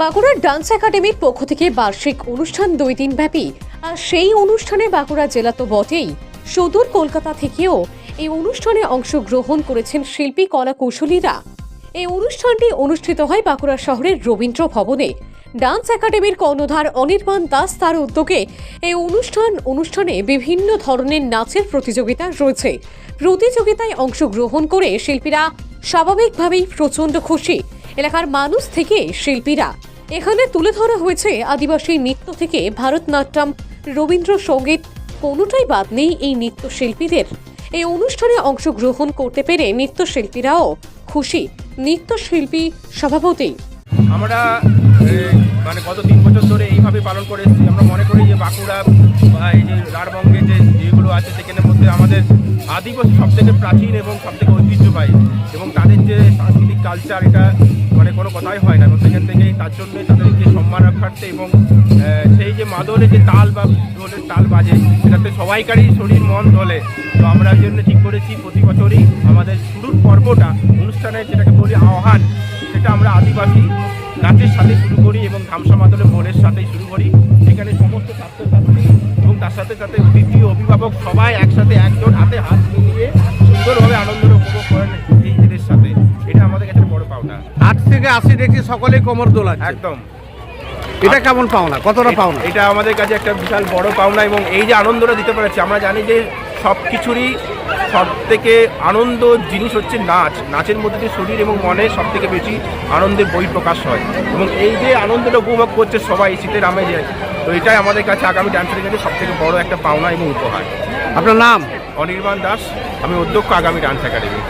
বাঁকুড়ার ডান্স একাডেমির পক্ষ থেকে বার্ষিক অনুষ্ঠান দুই দিন ব্যাপী। আর সেই অনুষ্ঠানে বাঁকুড়া জেলা তো বটেই। সুদূর কলকাতা থেকেও এই অনুষ্ঠানে অংশগ্রহণ করেছেন শিল্পী কলা কৌশলীরা এই অনুষ্ঠানটি অনুষ্ঠিত হয় বাঁকুড়া শহরের রবীন্দ্র ভবনে। ডান্স একাডেমির কর্ণধার অনির্বাণ দাস তার উদ্যোগে এই অনুষ্ঠান অনুষ্ঠানে বিভিন্ন ধরনের নাচের প্রতিযোগিতা রয়েছে। প্রতিযোগিতায় অংশগ্রহণ করে শিল্পীরা স্বাভাবিকভাবেই প্রচণ্ড খুশি। এলাকার মানুষ থেকে শিল্পীরা। এখানে তুলে ধরা হয়েছে আদিবাসী নৃত্য থেকে ভারতনাট্যম, রবীন্দ্রসঙ্গীত, কোনোটাই বাদ নেই এই নৃত্যশিল্পীদের। এই অনুষ্ঠানে অংশগ্রহণ করতে পেরে নৃত্যশিল্পীরাও খুশি। নৃত্যশিল্পী সভাপতি। আমরা মানে গত তিন বছর ধরে এইভাবে পালন করে এসেছি। আমরা মনে করি যে বাঁকুড়া বা এই যে রাঢ়বঙ্গে যে যেগুলো আছে সেখানের মধ্যে আমাদের আদিবাসী সব থেকে প্রাচীন এবং সব থেকে ঐতিহ্যবাহী এবং তাদের যে সাংস্কৃতিক কালচার এটা মানে কোনো কথাই হয় না। এবং সেখান থেকেই তার জন্যে তাদেরকে সম্মান রাখার্থে এবং সেই যে মাদলে যে তাল বা ঢোলের তাল বাজে, সেটাতে সবাইকারই শরীর মন ধলে তো আমরা জন্য ঠিক করেছি, প্রতি বছরই আমাদের শুরুর পর্বটা, অনুষ্ঠানে যেটাকে বলি আহ্বান সেটা আমরা আদিবাসী নাচের সাথে শুরু করি এবং ধামসা মাদলের বোনের সাথে শুরু করি। এখানে সমস্ত ছাত্রছাত্রী এবং তার সাথে সাথে অতিথি অভিভাবক সবাই একসাথে একজন হাতে হাত মিলিয়ে সুন্দরভাবে আনন্দ পাওনা। আট থেকে আশি সকলেই কোমর দোলাচ্ছে। একদম। এটা কেমন পাওনা? কতটা পাওনা? এটা আমাদের কাছে একটা বিশাল বড় পাওনা এবং এই যে আনন্দটা দিতে পারছি আমরা জানি যে সব কিছুরই সব থেকে আনন্দ জিনিস হচ্ছে নাচ। নাচের মধ্যে দিয়ে শরীর এবং মনে সব থেকে বেশি আনন্দের বই প্রকাশ হয়। এবং এই যে আনন্দটা উপভোগ করছে সবাই শীতের আমেজে তো এটাই আমাদের কাছে আগামী ডান্সের কাছে সব থেকে বড় একটা পাওনা এবং উপহার। আপনার নাম? অনির্বাণ দাস আমি অধ্যক্ষ আগামী ডান্স একাডেমি